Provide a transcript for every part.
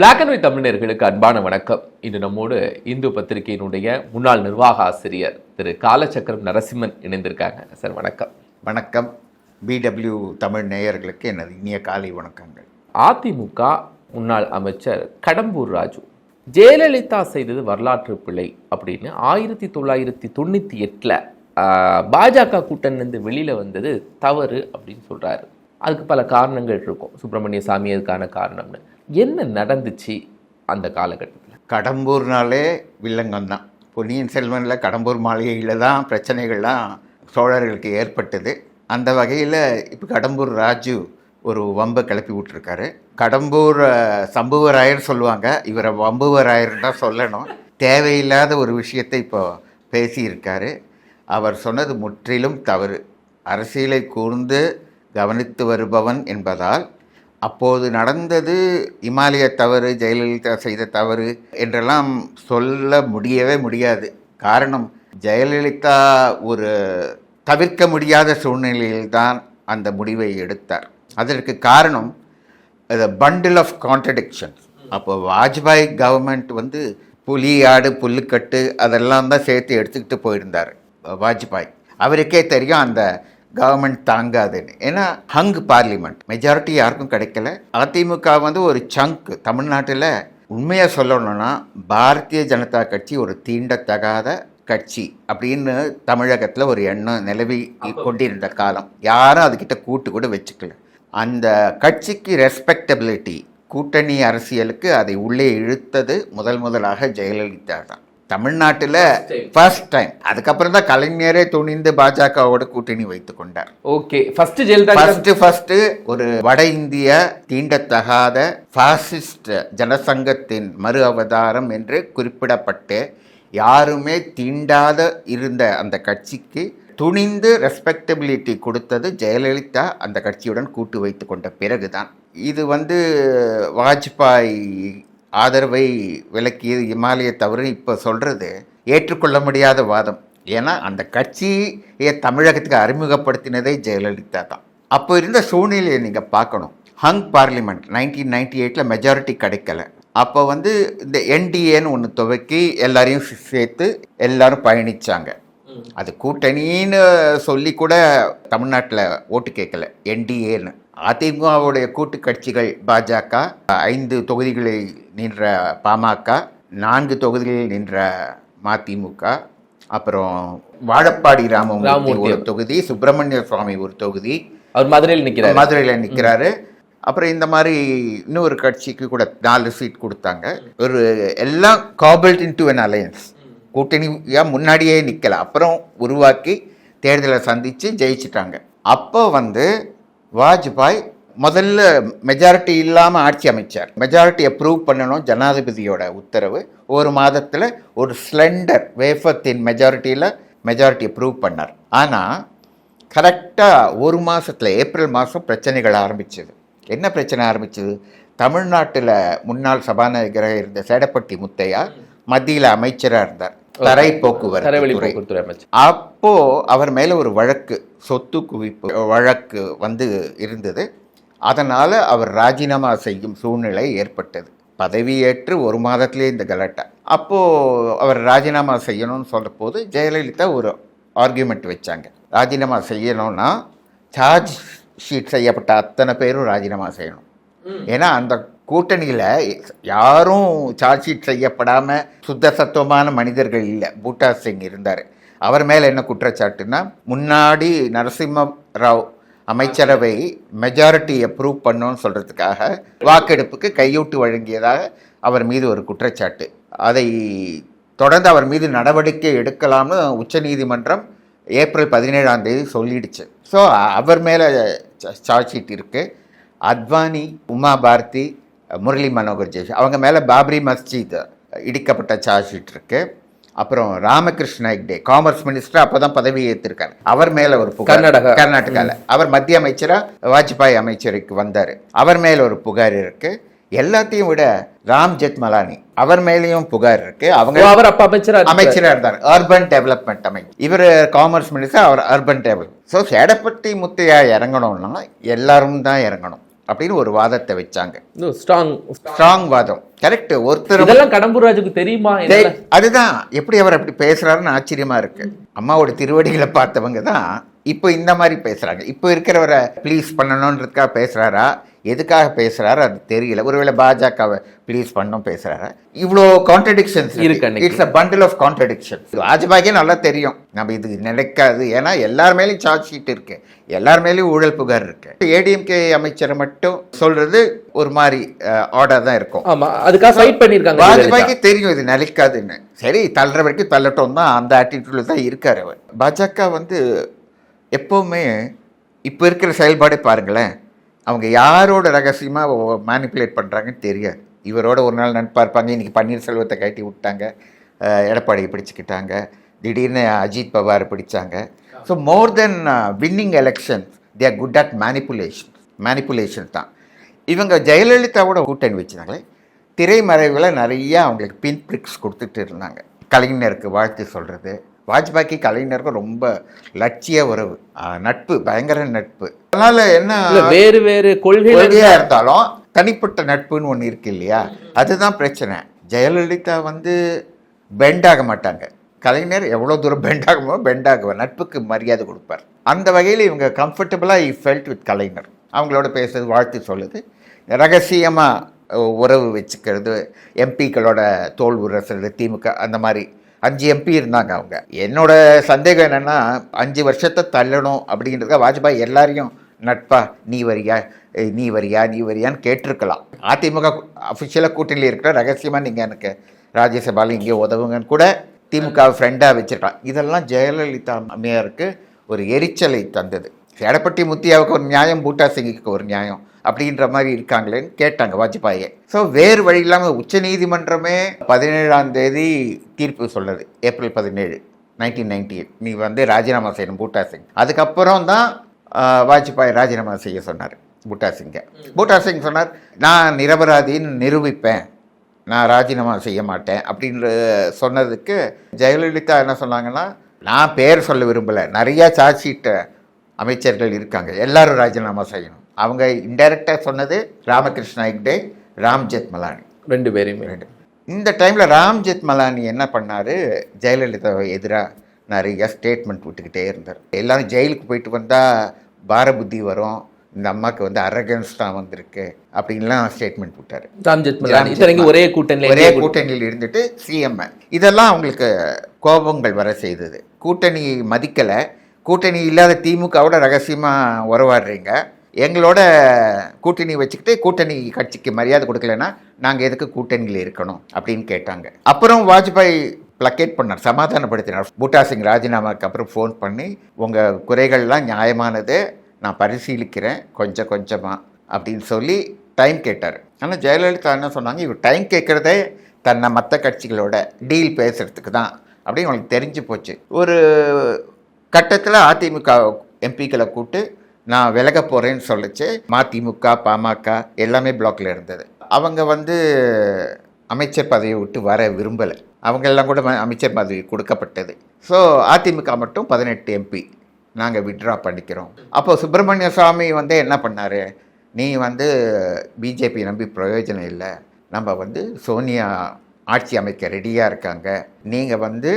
Black and white தமிழர்களுக்கு அன்பான வணக்கம். இன்று நம்மோடு இந்து பத்திரிகையினுடைய முன்னாள் நிர்வாக ஆசிரியர் திரு காலச்சக்கரம் நரசிம்மன் இணைந்திருக்காங்க. சார் வணக்கம். வணக்கம். பிடபிள்யூ தமிழ் நேயர்களுக்கு எனது இனிய காலை வணக்கங்கள். அதிமுக முன்னாள் அமைச்சர் கடம்பூர் ராஜு ஜெயலலிதா செய்தது வரலாற்று பிழை அப்படின்னு ஆயிரத்தி தொள்ளாயிரத்தி தொண்ணூற்றி எட்டில் பாஜக கூட்டணிலேருந்து வெளியில் வந்தது தவறு அப்படின்னு சொல்கிறாரு அதுக்கு பல காரணங்கள் இருக்கும். சுப்பிரமணிய சாமி அதுக்கான காரணம்னு. என்ன நடந்துச்சு அந்த காலகட்டத்தில்? கடம்பூர்னாலே வில்லங்கம் தான் பொன்னியின் செல்வனில் கடம்பூர் மாளிகையில் தான் பிரச்சனைகள்லாம் சோழர்களுக்கு ஏற்பட்டது. அந்த வகையில் இப்போ கடம்பூர் ராஜு ஒரு வம்பை கிளப்பி விட்டுருக்காரு. கடம்பூர் சம்புவராயர் சொல்லுவாங்க. இவரை வம்புவராயர் தான் சொல்லணும். தேவையில்லாத ஒரு விஷயத்தை இப்போ பேசியிருக்காரு. அவர் சொன்னது முற்றிலும் தவறு. அரசியலை கூர்ந்து கவனித்து வருபவன் என்பதால் அப்போது நடந்தது இமாலய தவறு ஜெயலலிதா செய்த தவறு என்றெல்லாம் சொல்ல முடியவே முடியாது. காரணம் ஜெயலலிதா ஒரு தவிர்க்க முடியாத சூழ்நிலையில்தான் அந்த முடிவை எடுத்தார். அதற்கு காரணம் த பண்டில் ஆஃப் கான்ட்ரடிக்ஷன் அப்போ வாஜ்பாய் கவர்மெண்ட் வந்து புலி ஆடு புல்லுக்கட்டு அதெல்லாம் தான் சேர்த்து எடுத்துக்கிட்டு போயிருந்தார் வாஜ்பாய். அவருக்கே தெரியும் அந்த கவர்மெண்ட் தாங்காதுன்னு. ஏன்னா ஹங் பார்லிமெண்ட் மெஜாரிட்டி யாருக்கும் கிடைக்கல. அதிமுக வந்து ஒரு சங்க் தமிழ்நாட்டில். உண்மையாக சொல்லணும்னா பாரதிய ஜனதா கட்சி ஒரு தீண்டத்தகாத கட்சி அப்படின்னு தமிழகத்தில் ஒரு எண்ணம் நிலவி கொண்டிருந்த காலம். யாரும் அதுக்கிட்ட கூட்டு கூட வச்சுக்கல. அந்த கட்சிக்கு ரெஸ்பெக்டபிலிட்டி கூட்டணி அரசியலுக்கு அதை உள்ளே இழுத்தது முதல் முதலாக ஜெயலலிதா தான் தமிழ்நாட்டில் ஃபர்ஸ்ட் டைம் அதுக்கப்புறம் தான் கலைஞரே துணிந்து பாஜகவோட கூட்டணி வைத்து கொண்டார். Okay first Jayalalithaa first first ஒரு வட இந்திய தீண்டத்தகாத பாசிஸ்ட் ஜனசங்கத்தின் மறு அவதாரம் என்று குறிப்பிடப்பட்டு யாருமே தீண்டாத இருந்த அந்த கட்சிக்கு துணிந்து ரெஸ்பெக்டபிலிட்டி கொடுத்தது ஜெயலலிதா அந்த கட்சியுடன் கூட்டு வைத்து கொண்ட பிறகுதான். இது வந்து வாஜ்பாய் ஆதரவை விலக்கியது இமாலய தவறு. இப்போ சொல்கிறது ஏற்றுக்கொள்ள முடியாத வாதம். ஏன்னா அந்த கட்சியை தமிழகத்துக்கு அறிமுகப்படுத்தினதே ஜெயலலிதா தான். அப்போ இருந்த சூழ்நிலையை நீங்கள் பார்க்கணும். ஹங் பார்லிமெண்ட் நைன்டீன் நைன்டி எயிட்டில் மெஜாரிட்டி கிடைக்கல. அப்போ வந்து இந்த என்டிஏன்னு ஒன்று துவக்கி எல்லாரையும் சேர்த்து எல்லாரும் பயணிச்சாங்க. அது கூட்டணின்னு சொல்லி கூட தமிழ்நாட்டில் ஓட்டு கேட்கல. என்டிஏன்னு. அதிமுகவுடைய கூட்டு கட்சிகள் பாஜக ஐந்து தொகுதிகளில் நின்ற பாமக நான்கு தொகுதிகளில் நின்ற மதிமுக அப்புறம் வாழப்பாடி ராமமூர்த்தி. ஒரு தொகுதி சுப்பிரமணிய சுவாமி ஒரு தொகுதி. அவர் மதுரையில் நிற்கிறார் மதுரையில் நிற்கிறாரு அப்புறம் இந்த மாதிரி இன்னொரு கட்சிக்கு கூட நாலு சீட் கொடுத்தாங்க. ஒரு எல்லாம் காபிள்ட் இன்டு an அலையன்ஸ் கூட்டணியா முன்னாடியே நிற்கல அப்புறம் உருவாக்கி தேர்தலை சந்தித்து ஜெயிச்சிட்டாங்க. அப்போ வந்து வாஜ்பாய் முதல்ல மெஜாரிட்டி இல்லாமல் ஆட்சி அமைச்சார். மெஜாரிட்டி அப்ரூவ் பண்ணணும் ஜனாதிபதியோட உத்தரவு. ஒரு மாதத்தில் ஒரு ஸ்லெண்டர் வேஃபத்தின் மெஜாரிட்டியில் மெஜாரிட்டி அப்ரூவ் பண்ணார். ஆனால் கரெக்டாக ஒரு மாதத்தில் ஏப்ரல் மாதம் பிரச்சனைகள் ஆரம்பிச்சது. என்ன பிரச்சனை ஆரம்பிச்சது? தமிழ்நாட்டில் முன்னாள் சபாநாயகராக இருந்த சேடப்பட்டி முத்தையா மத்தியில் அமைச்சராக இருந்தார். தரை போக்குவரத்து தரைவழி துறை. போக்குவரத்து அமைச்சர். அப்போ அவர் மேலே ஒரு வழக்கு சொத்து குவிப்பு வழக்கு வந்து இருந்தது. அதனால் அவர் ராஜினாமா செய்யும் சூழ்நிலை ஏற்பட்டது. பதவியேற்று ஒரு மாதத்திலே இந்த கலாட்டா. அப்போது அவர் ராஜினாமா செய்யணும்னு சொல்கிறபோது ஜெயலலிதா ஒரு ஆர்கியூமெண்ட் வச்சாங்க. ராஜினாமா செய்யணும்னா சார்ஜ் ஷீட் செய்யப்பட்ட அத்தனை பேரும் ராஜினாமா செய்யணும். ஏன்னா அந்த கூட்டணியில் யாரும் சார்ஜ் ஷீட் செய்யப்படாமல் சுத்த சத்துவமான மனிதர்கள் இல்லை. பூட்டா சிங் இருந்தார். அவர் மேலே என்ன குற்றச்சாட்டுன்னா முன்னாடி நரசிம்ம ராவ் அமைச்சரவை மெஜாரிட்டி அப்ரூவ் பண்ணோன்னு சொல்கிறதுக்காக வாக்கெடுப்புக்கு கையூட்டு வழங்கியதாக அவர் மீது ஒரு குற்றச்சாட்டு. அதை தொடர்ந்து அவர் மீது நடவடிக்கை எடுக்கலாம்னு உச்சநீதிமன்றம் ஏப்ரல் பதினேழாம் தேதி சொல்லிடுச்சு. ஸோ அவர் மேலே சார்ஜ் ஷீட் இருக்குது அத்வானி உமா பாரதி முரளி மனோகர் ஜெய்ஷ் அவங்க மேலே பாப்ரி மஸ்ஜித் இடிக்கப்பட்ட சார்ஜ் ஷீட் இருக்கு. அப்புறம் ராமகிருஷ்ண ஹெக்டே காமர்ஸ் மினிஸ்டர் அப்போ தான் பதவி ஏற்றிருக்காரு அவர் மேலே ஒரு புகார். கர்நாடகா. கர்நாடகாவில் அவர் மத்திய அமைச்சராக வாஜ்பாய் அமைச்சருக்கு வந்தார். அவர் மேலே ஒரு புகார் இருக்கு. எல்லாத்தையும் விட ராம் ஜெத்மலானி அவர் மேலேயும் புகார் இருக்கு. அவங்க அவர் அப்ப அமைச்சரா இருந்தார். அமைச்சராக இருந்தார். அர்பன் டெவலப்மெண்ட் அமைச்சர் இவர் காமர்ஸ் மினிஸ்டர் அவர் urban develop so Sedapatti Muthiah இறங்கணும்னா எல்லாரும் தான் இறங்கணும். அப்படின்னு ஒரு வாதத்தை வச்சாங்க. ஸ்ட்ராங் ஸ்ட்ராங் வாதம். கரெக்ட் ஒருத்தர் இதெல்லாம் கடம்பூர் ராஜுக்கு தெரியுமா? அதுதான். எப்படி அவர் அப்படி பேசுறாருன்னு ஆச்சரியமா இருக்கு. அம்மாவோட திருவடிகளை பார்த்தவங்க தான் இப்போ இந்த மாதிரி பேசுறாங்க. இப்போ இருக்கிறவரை ப்ளீஸ் பண்ணணுன்றதுக்காக பேசுறாரா? எதுக்காக பேசுறாரு? அது தெரியல. ஒருவேளை பாஜகவை ப்ளீஸ் பண்ணணும் பேசுறாரா? இவ்வளோ கான்ட்ரடிக்ஷன்ஸ் இருக்கு. It's a bundle of contradiction வாஜ்பாய்க்கே நல்லா தெரியும். நம்ம இது நினைக்காது. ஏன்னா எல்லார் மேலேயும் சார்ஜ் ஷீட் இருக்கு. எல்லார் மேலேயும் ஊழல் புகார் இருக்கு. ஏடிஎம்கே அமைச்சரை மட்டும் சொல்றது ஒரு மாதிரி ஆர்டர் தான் இருக்கும். ஆமா. அதுக்காக ஃபைட் பண்ணிருக்காங்க வாஜ்பாய்க்கு தெரியும். இது நிலைக்காதுன்னு சரி தள்ளுற வரைக்கும் தள்ளட்டும் தான் அந்த ஆட்டிடியூட்ல தான் இருக்காரு அவர். பாஜக வந்து எப்பவுமே இப்போ இருக்கிற செயல்பாடே பாருங்களேன். அவங்க யாரோட ரகசியமாக மேனிப்புலேட் பண்ணுறாங்கன்னு தெரியாது. இவரோட ஒரு நாள் நட்பா இருப்பாங்க. இன்றைக்கி பன்னீர்செல்வத்தை கட்டி விட்டாங்க. எடப்பாடியை பிடிச்சிக்கிட்டாங்க. திடீர்னு அஜித் பவாரை பிடிச்சாங்க. So more then winning elections they are good at manipulation manipulation தான். இவங்க ஜெயலலிதாவோட கூட்டணி வச்சுருந்தாங்களே திரைமறைவில் நிறைய அவங்களுக்கு பின் பிரிக்ஸ் கொடுத்துட்டு இருந்தாங்க. கலைஞருக்கு வாழ்த்து சொல்கிறது வாஜ்பாய்க்கு கலைஞருக்கும் ரொம்ப லட்சிய உறவு நட்பு பயங்கர நட்பு. அதனால என்ன வேறு வேறு கொள்கையா இருந்தாலும் தனிப்பட்ட நட்புன்னு ஒன்று இருக்கு இல்லையா? அதுதான் பிரச்சனை. ஜெயலலிதா வந்து பெண்ட் ஆக மாட்டாங்க. கலைஞர் எவ்வளோ தூரம் பெண்ட் ஆகுமோ பெண்ட் ஆகுவார். நட்புக்கு மரியாதை கொடுப்பார். அந்த வகையில் இவங்க கம்ஃபர்டபுளாக ஐ ஃபெல்ட் வித் கலைஞர். அவங்களோட பேசுறது வாழ்த்து சொல்லுது. ரகசியமாக உறவு வச்சுக்கிறது எம்பிக்களோட தோல் உரசுறது திமுக அந்த மாதிரி அஞ்சு எம்பி இருந்தாங்க அவங்க. என்னோட சந்தேகம் என்னென்னா அஞ்சு வருஷத்தை தள்ளணும் அப்படின்றதுக்காக வாஜ்பாய் எல்லாரையும் நட்பா நீ வரியா? நீ வரியா? நீ வரியான்னு கேட்டிருக்கலாம். அதிமுக அஃபிஷியலாக கூட்டணியில் இருக்கிற ரகசியமாக நீங்கள் எனக்கு ராஜ்யசபாவில் இங்கே உதவுங்கன்னு கூட திமுக ஃப்ரெண்டாக வச்சுருக்கலாம். இதெல்லாம் ஜெயலலிதா அம்மையாருக்கு ஒரு எரிச்சலை தந்தது. எடப்பட்டி முத்தியாவுக்கு ஒரு நியாயம் பூட்டா சிங்கிக்கு ஒரு நியாயம். அப்படின்ற மாதிரி இருக்காங்களேன்னு கேட்டாங்க வாஜ்பாயை. ஸோ வேறு வழி இல்லாமல் உச்சநீதிமன்றமே பதினேழாம் தேதி தீர்ப்பு சொல்லுது ஏப்ரல் பதினேழு நைன்டீன் நைன்டி எயிட் நீ வந்து ராஜினாமா செய்யணும் பூட்டா சிங். அதுக்கப்புறம் தான் வாஜ்பாய் ராஜினாமா செய்ய சொன்னார் பூட்டா சிங்கை. பூட்டா சிங் சொன்னார் நான் நிரபராதின்னு நிரூபிப்பேன். நான் ராஜினாமா செய்ய மாட்டேன். அப்படின்ற சொன்னதுக்கு ஜெயலலிதா என்ன சொன்னாங்கன்னா நான் பேர் சொல்ல விரும்பலை. நிறையா சார்ஜ் அமைச்சர்கள் இருக்காங்க. எல்லாரும் ராஜினாமா செய்யணும். அவங்க இன்டைரக்டாக சொன்னது ராமகிருஷ்ணா ஹெக்டே ராம் ஜெத்மலானி ரெண்டு பேரையுமே. ரெண்டு. இந்த டைமில் ராம் ஜெத்மலானி என்ன பண்ணார்? ஜெயலலிதாவை எதிராக நிறைய ஸ்டேட்மெண்ட் விட்டுக்கிட்டே இருந்தார். எல்லாரும் ஜெயிலுக்கு போயிட்டு வந்தால் பாரபுத்தி வரும். இந்த அம்மாவுக்கு வந்து அரகன்ஸ் தான் வந்திருக்கு அப்படின்லாம் ஸ்டேட்மெண்ட் விட்டார். ராம்ஜெத் மலானி ஒரே கூட்டணியில ஒரே கூட்டணியில் இருந்துட்டு சிஎம் இதெல்லாம் அவங்களுக்கு கோபங்கள் வர செய்தது. கூட்டணி மதிக்கலை. கூட்டணி இல்லாத திமுகவோட ரகசியமாக உறவாடுறீங்க. எங்களோட கூட்டணி வச்சுக்கிட்டு கூட்டணி கட்சிக்கு மரியாதை கொடுக்கலன்னா நாங்கள் எதுக்கு கூட்டணியில் இருக்கணும் அப்படின்னு கேட்டாங்க. அப்புறம் வாஜ்பாய் பிளக்கேட் பண்ணார் சமாதானப்படுத்தினார். பூட்டா சிங் ராஜினாமாக்கு அப்புறம் ஃபோன் பண்ணி உங்கள் குறைகள்லாம் நியாயமானது நான் பரிசீலிக்கிறேன் கொஞ்சம் கொஞ்சமாக அப்படின்னு சொல்லி டைம் கேட்டார். ஆனால் ஜெயலலிதா என்ன சொன்னாங்க இவர் டைம் கேட்குறதே தன்னை மற்ற கட்சிகளோட டீல் பேசுகிறதுக்கு தான் அப்படின்னு உங்களுக்கு தெரிஞ்சு போச்சு. ஒரு கட்டத்தில் அதிமுக எம்பிக்களை கூப்பிட்டு நான் விலக போகிறேன்னு சொல்லிச்சு. மதிமுக பாமக எல்லாமே பிளாக்ல இருந்தது. அவங்க வந்து அமைச்சர் பதவியை விட்டு வர விரும்பலை. அவங்க எல்லாம் கூட அமைச்சர் பதவி கொடுக்கப்பட்டது. ஸோ அதிமுக மட்டும் பதினெட்டு எம்பி நாங்கள் விட்ரா பண்ணிக்கிறோம். அப்போது சுப்பிரமணிய சுவாமி வந்து என்ன பண்ணார்? நீ வந்து பிஜேபி நம்பி பிரயோஜனம் இல்லை. நம்ம வந்து சோனியா ஆட்சி அமைக்க ரெடியாக இருக்காங்க. நீங்கள் வந்து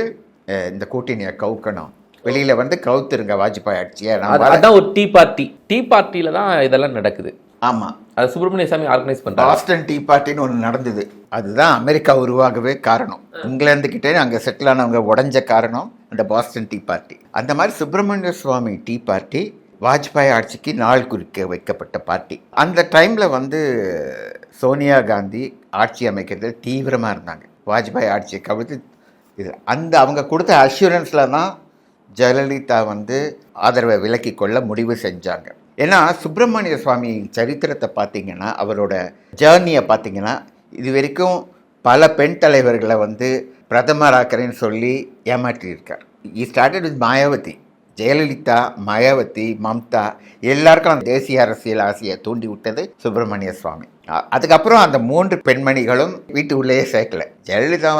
இந்த கூட்டணியை கவுக்கணும். வெளியில் வந்து கவுத்துருங்க வாஜ்பாய் ஆட்சியை. அதான் ஒரு டீ பார்ட்டி. டீ பார்ட்டியில தான் இதெல்லாம் நடக்குது. ஆமாம் அது சுப்பிரமணிய சாமி ஆர்கனைஸ் பண்றாங்க பாஸ்டன் டீ பார்ட்டின்னு ஒன்று நடந்தது. அதுதான் அமெரிக்கா உருவாகவே காரணம். இங்கிலாந்துக்கிட்டே அங்கே செட்டில் ஆனவங்க உடஞ்ச காரணம் அந்த பாஸ்டன் டீ பார்ட்டி அந்த மாதிரி சுப்பிரமணிய சுவாமி டீ பார்ட்டி வாஜ்பாய் ஆட்சிக்கு நாள் குறிக்க வைக்கப்பட்ட பார்ட்டி அந்த டைமில் வந்து சோனியா காந்தி ஆட்சி அமைக்கிறது தீவிரமாக இருந்தாங்க. வாஜ்பாய் ஆட்சியை கவிழ்த்து இது அந்த அவங்க கொடுத்த அஷூரன்ஸில் தான் ஜெயலலிதா வந்து ஆதரவை விலக்கி கொள்ள முடிவு செஞ்சாங்க. ஏன்னா சுப்பிரமணிய சுவாமி சரித்திரத்தை பார்த்தீங்கன்னா அவரோட ஜேர்னியை பார்த்தீங்கன்னா இது வரைக்கும் பல பெண் தலைவர்களை வந்து பிரதமராக்கிறேன்னு சொல்லி ஏமாற்றியிருக்கார். He started with Mayawati Jayalalithaa Mayawati Mamata எல்லாருக்கும் அந்த தேசிய அரசியல் ஆசையை தூண்டி விட்டது சுப்பிரமணிய சுவாமி. அதுக்கப்புறம் அந்த மூன்று பெண்மணிகளும் வீட்டு உள்ளேயே சேர்க்கல. ஜெயலலிதா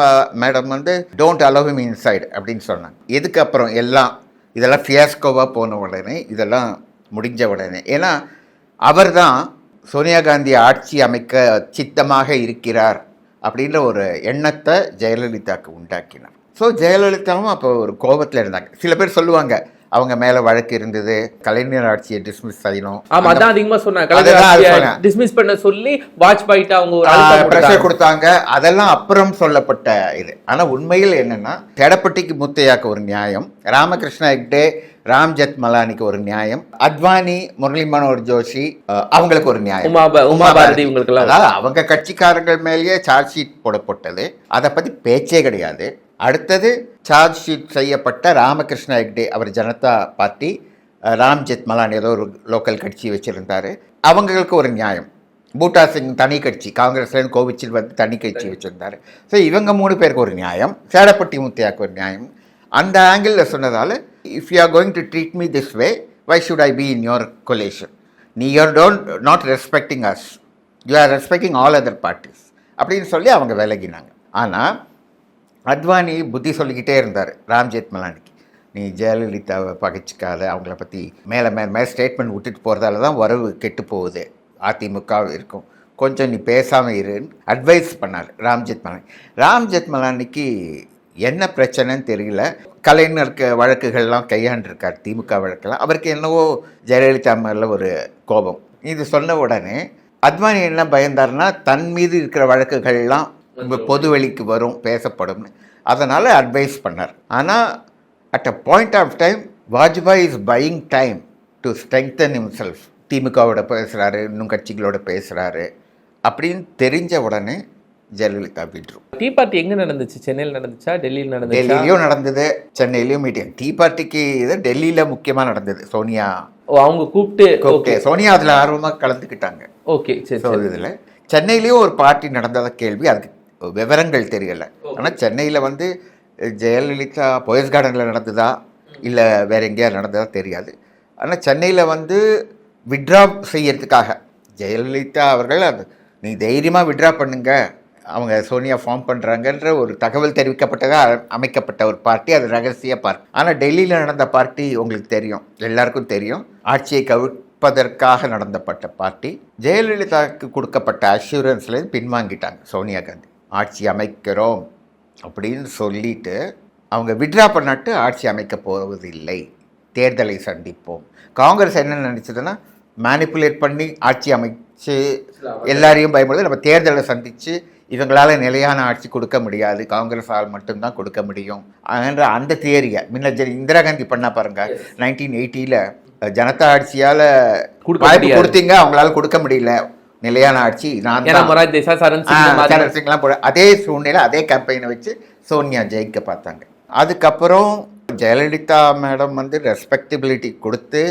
மேடம் வந்து டோன்ட் அலோவ் ஹிம் இன்சைடு அப்படின்னு சொன்னாங்க. இதுக்கப்புறம் எல்லாம் இதெல்லாம் ஃபியாஸ்கோவாக போன உடனே இதெல்லாம் முடிஞ்ச உடனே. ஏன்னா அவர் தான் சோனியா காந்தி ஆட்சி அமைக்க சித்தமாக இருக்கிறார் அப்படின்ற ஒரு எண்ணத்தை ஜெயலலிதாவுக்கு உண்டாக்கினார். ஸோ ஜெயலலிதாவும் அப்போ ஒரு கோபத்தில் இருந்தாங்க. சில பேர் சொல்லுவாங்க அவங்க மேலே வழக்கு இருந்தது கலைஞர் ஆட்சியை டிஸ்மிஸ் செய்யணும். ஆமா அதான் அதிகமா சொன்னாங்க. டிஸ்மிஸ் பண்ண சொல்லி வாஜ்பாயிட்ட அவங்க ப்ரெஷர் கொடுத்தாங்க. அதெல்லாம் அப்புறம் சொல்லப்பட்ட இது. ஆனா உண்மையில் என்னன்னா எடப்பட்டிக்கு முத்தையாக்கு ஒரு நியாயம் ராமகிருஷ்ண ஹெக்டே ராம் ஜெத் மலானிக்கு ஒரு நியாயம் அத்வானி முரளி மனோகர் ஜோஷி அவங்களுக்கு ஒரு நியாயம். உமா பாரதி அதாவது அவங்க கட்சிக்காரர்கள் மேலேயே சார்ஜ் ஷீட் போடப்பட்டது. அதை பத்தி பேச்சே கிடையாது. அடுத்தது சார்ஜ் ஷீட் செய்யப்பட்ட ராமகிருஷ்ண ஹெக்டே அவர் ஜனதா பார்ட்டி ராம் ஜெத் ஏதோ ஒரு லோக்கல் கட்சி வச்சுருந்தார். அவங்களுக்கு ஒரு நியாயம். பூட்டா சிங் தனி கட்சி காங்கிரஸ்லேருந்து கோவிச்சில் வந்து தனி கட்சி வச்சுருந்தார். ஸோ இவங்க மூணு பேருக்கு ஒரு நியாயம். சேடப்பட்டி முத்தையாக்கு ஒரு நியாயம். அந்த ஆங்கிளில் சொன்னதால் if you are going to treat me this way why should I be in your coalition நீ your don't not respecting us you are respecting all other parties அப்படின்னு சொல்லி அவங்க விலகினாங்க. ஆனால் அத்வானி புத்தி சொல்லிக்கிட்டே இருந்தார் ராம் மலானிக்கு. நீ ஜெயலலிதாவை பகைச்சிக்காத அவங்கள பற்றி மேலே மேலே மேலே ஸ்டேட்மெண்ட் விட்டுட்டு போகிறதால தான் வரவு கெட்டு போகுது. அதிமுக இருக்கும். கொஞ்சம் நீ பேசாமல் இருன்னு அட்வைஸ் பண்ணார் ராம்ஜெத் மலானி. ராம் மலானிக்கு என்ன பிரச்சனைன்னு தெரியல. கலைஞருக்கு வழக்குகள்லாம் கையாண்டிருக்கார் திமுக வழக்கெல்லாம். அவருக்கு என்னவோ ஜெயலலிதா மேலே ஒரு கோபம். இது சொன்ன உடனே அத்வானி என்ன பயந்தாருன்னா தன் மீது இருக்கிற வழக்குகள்லாம் பொது வெளிக்கு வரும் பேசப்படும்னு. அதனால் அட்வைஸ் பண்ணார். ஆனால் at a point of time Vajpayee is buying time to strengthen himself. திமுகவோட பேசுகிறாரு இன்னும் கட்சிகளோட பேசுகிறாரு அப்படின்னு தெரிஞ்ச உடனே ஜெயலலிதா விட்ரும் டீ பார்ட்டி எங்க நடந்துச்சு? சென்னையில் நடந்துச்சா? டெல்லியில் நடந்துச்சா? டெல்லியிலையும் நடந்தது. சென்னையிலையும் மீட்டிங் டீ பார்ட்டிக்கு இது டெல்லியில் முக்கியமாக நடந்தது. சோனியா ஓ அவங்க கூப்பிட்டு ஓகே சோனியா அதில் ஆர்வமாக கலந்துக்கிட்டாங்க. ஓகே சரி இதில் சென்னையிலையும் ஒரு பார்ட்டி நடந்தத கேள்வி அதுக்கு விவரங்கள் தெரியல. ஆனால் சென்னையில் வந்து ஜெயலலிதா போயஸ் கார்டனில் நடந்ததா? இல்லை வேற எங்கேயா நடந்ததா தெரியாது. ஆனால் சென்னையில் வந்து விட்ரா செய்யறதுக்காக ஜெயலலிதா அவர்கள் அது நீ தைரியமாக விட்ரா பண்ணுங்க. அவங்க சோனியா ஃபார்ம் பண்ணுறாங்கன்ற ஒரு தகவல் தெரிவிக்கப்பட்டதாக அமைக்கப்பட்ட ஒரு பார்ட்டி அது ரகசிய பார்ட்டி ஆனால் டெல்லியில் நடந்த பார்ட்டி உங்களுக்கு தெரியும். எல்லாருக்கும் தெரியும். ஆட்சியை கவிழ்ப்பதற்காக நடந்தப்பட்ட பார்ட்டி ஜெயலலிதாவுக்கு கொடுக்கப்பட்ட அஷூரன்ஸ்லேருந்து பின்வாங்கிட்டாங்க சோனியா காந்தி. ஆட்சி அமைக்கிறோம் அப்படின்னு சொல்லிட்டு அவங்க விட்ரா பண்ணாட்டு ஆட்சி அமைக்க போவதில்லை. தேர்தலை சந்திப்போம். காங்கிரஸ் என்ன நினச்சதுன்னா மேனிப்புலேட் பண்ணி ஆட்சி அமைச்சு எல்லாரையும் பயன்படுத்தி நம்ம தேர்தலை சந்தித்து இவங்களால நிலையான ஆட்சி கொடுக்க முடியாது. காங்கிரஸால் மட்டும்தான் கொடுக்க முடியும். என்ற அந்த தியரியை முன்ன இந்திரா காந்தி பண்ணா பாருங்க நைன்டீன் எயிட்டியில் ஜனதா ஆட்சியால் வாய்ப்பு. கொடுத்தீங்க அவங்களால கொடுக்க முடியல. நிலையான ஆட்சி நான் தான். சரண் சிங்லாம் போட அதே சூழ்நிலை அதே கேம்பெயினை வச்சு சோனியா ஜெயிக்க பார்த்தாங்க. அதுக்கப்புறம் ஜெயலலிதா மேடம் வந்து ரெஸ்பெக்டபிலிட்டி கொடுத்து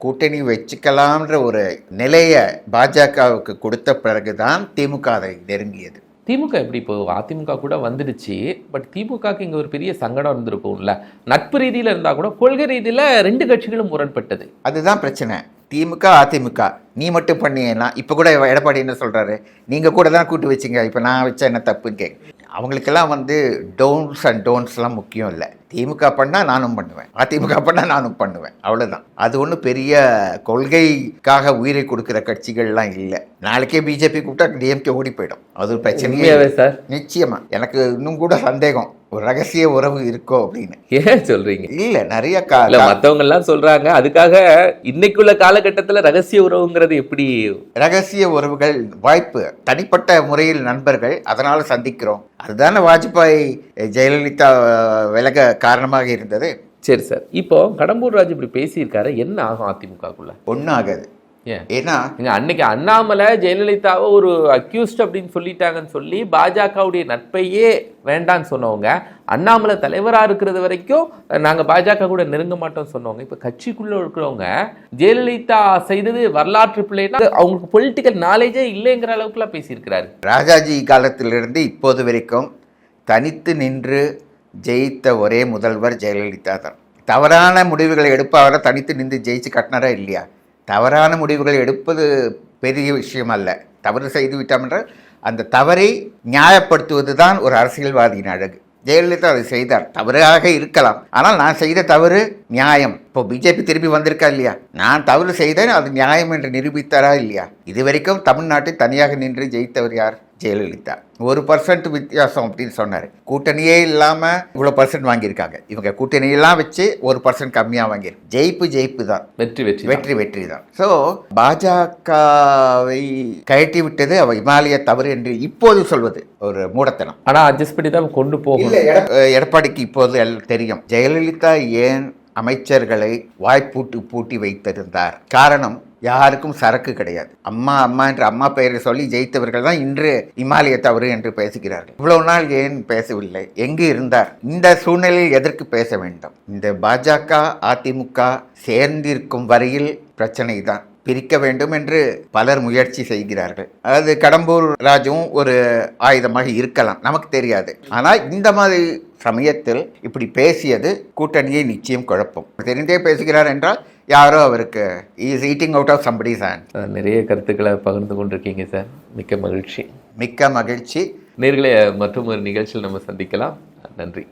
கூட்டணி வச்சுக்கலாம்ன்ற ஒரு நிலையை பாஜகவுக்கு கொடுத்த பிறகுதான் திமுக அதை நெருங்கியது. திமுக எப்படி இப்போ அதிமுக கூட வந்துடுச்சு பட் திமுகக்கு இங்க ஒரு பெரிய சங்கடம் இருந்திருக்கும்ல. நட்பு ரீதியில இருந்தா கூட கொள்கை ரீதியில ரெண்டு கட்சிகளும் முரண்பட்டது. அதுதான் பிரச்சனை. திமுக அதிமுக. நீ மட்டும் பண்ணியேனா இப்போ கூட எடப்பாடி என்ன சொல்றாரு? நீங்க கூட தான் கூட்டு வச்சீங்க இப்போ நான் வச்ச என்ன தப்புன்னு கேட்க அவங்களுக்கெல்லாம் வந்து டோன்ஸ் அண்ட் டோன்ஸ்லாம் முக்கியம் இல்லை. திமுக பண்ணால் நானும் பண்ணுவேன். அதிமுக பண்ணால் நானும் பண்ணுவேன். அவ்வளோதான் அது ஒன்றும் பெரிய கொள்கைக்காக உயிரை கொடுக்குற கட்சிகள்லாம் இல்லை. நாளைக்கே பிஜேபி கூப்பிட்டா டிஎம்கே ஓடி போயிடும். அது பிரச்சனையே. சார்? நிச்சயமா. எனக்கு இன்னும் கூட சந்தேகம். ஒரு ரகசிய உறவு இருக்கோ அப்படின்னு. ஏன் சொல்றீங்க? இல்லை நிறைய இல்ல கா மத்தவங்க எல்லாம் சொல்றாங்க. அதுக்காக இன்னைக்குள்ள காலகட்டத்துல ரகசிய உறவுங்கிறது எப்படி? ரகசிய உறவுகள் வாய்ப்பு தனிப்பட்ட முறையில் நண்பர்கள் அதனால சந்திக்கிறோம். அதுதானே வாஜ்பாய் ஜெயலலிதா விலக காரணமாக இருந்தது. சரி சார். இப்போ கடம்பூர் ராஜ் இப்படி பேசியிருக்காரு. என்ன ஆகும் அதிமுகக்குள்ள? ஒன்றும் ஆகாது. ஏன்னா அன்னைக்கு அண்ணாமலை ஜெயலலிதாவை ஒரு அக்யூஸ்ட் அப்படின்னு சொல்லிட்டாங்கன்னு சொல்லி பாஜகவுடைய நட்பையே வேண்டான்னு சொன்னவங்க அண்ணாமலை தலைவரா இருக்கிறது வரைக்கும் நாங்க பாஜக கூட நெருங்க மாட்டோம்னு சொன்னவங்க. இப்ப கட்சிக்குள்ள இருக்கிறவங்க ஜெயலலிதா செய்தது வரலாற்று பிள்ளைனா அவங்களுக்கு பொலிட்டிக்கல் நாலேஜே இல்லைங்கிற அளவுக்குலாம் பேசியிருக்கிறாரு. ராஜாஜி காலத்திலிருந்து இப்போது வரைக்கும் தனித்து நின்று ஜெயித்த ஒரே முதல்வர் ஜெயலலிதா தான். தவறான முடிவுகளை எடுப்பவரை தனித்து நின்று ஜெயிச்சு கட்டினாரா இல்லையா? தவறான முடிவுகளை எடுப்பது பெரிய விஷயம் அல்ல தவறு செய்து விட்டோம் என்றால் அந்த தவறை நியாயப்படுத்துவது தான் ஒரு அரசியல்வாதியின் அழகு. ஜெயலலிதா அதை செய்தார். தவறாக இருக்கலாம். ஆனால் நான் செய்த தவறு நியாயம். இப்போ பிஜேபி திரும்பி வந்திருக்கா இல்லையா? நான் தவறு செய்தேன் அது நியாயம் என்று நிரூபித்தாரா இல்லையா? இதுவரைக்கும் தமிழ்நாட்டில் தனியாக நின்று ஜெயித்தவர் யார்? ஜெயலலிதா. ஒரு பர்சன்ட் வித்தியாசம் அப்படின்னு சொன்னார். கூட்டணியே இல்லாமல் இவ்வளோ பர்சன்ட் வாங்கியிருக்காங்க. இவங்க கூட்டணியெல்லாம் வச்சு ஒரு பர்சன்ட் கம்மியாக வாங்கியிருக்கு ஜெயிப்பு ஜெயிப்பு தான் வெற்றி வெற்றி. வெற்றி வெற்றி தான் ஸோ பாஜகவை கழட்டி விட்டது அவ இமாலய தவறு என்று இப்போது சொல்வது ஒரு மூடத்தனம். ஆனா அட்ஜஸ்ட் பண்ணி தான் கொண்டு எட- எடப்பாடிக்கு இப்போது தெரியும். ஜெயலலிதா ஏன் அமைச்சர்களை வாய்ப்பூட்டு பூட்டி வைத்திருந்தார்? காரணம் யாருக்கும் சரக்கு கிடையாது. அம்மா அம்மா என்று அம்மா பெயரை சொல்லி ஜெயித்தவர்கள் தான் இன்று இமாலய தவறு என்று பேசுகிறார்கள். இவ்வளவு நாள் ஏன் பேசவில்லை? எங்கு இருந்தார்? இந்த சூழ்நிலையில் எதற்கு பேச வேண்டும்? இந்த பாஜக அதிமுக சேர்ந்திருக்கும் வரையில் பிரச்சனை தான். பிரிக்க வேண்டும் என்று பலர் முயற்சி செய்கிறார்கள். அதாவது கடம்பூர் ராஜுவும் ஒரு ஆயுதமாக இருக்கலாம். நமக்கு தெரியாது. ஆனால் இந்த மாதிரி சமயத்தில் இப்படி பேசியது கூட்டணியை நிச்சயம் குழப்பம். தெரிந்தே பேசுகிறார் என்றால் யாரோ அவருக்கு. Is eating out of hand uh நிறைய கருத்துக்களை பகிர்ந்து கொண்டிருக்கீங்க சார். மிக்க மகிழ்ச்சி. மிக்க மகிழ்ச்சி. நேர்களே மற்றும் ஒரு நிகழ்ச்சியில் நம்ம சந்திக்கலாம். நன்றி.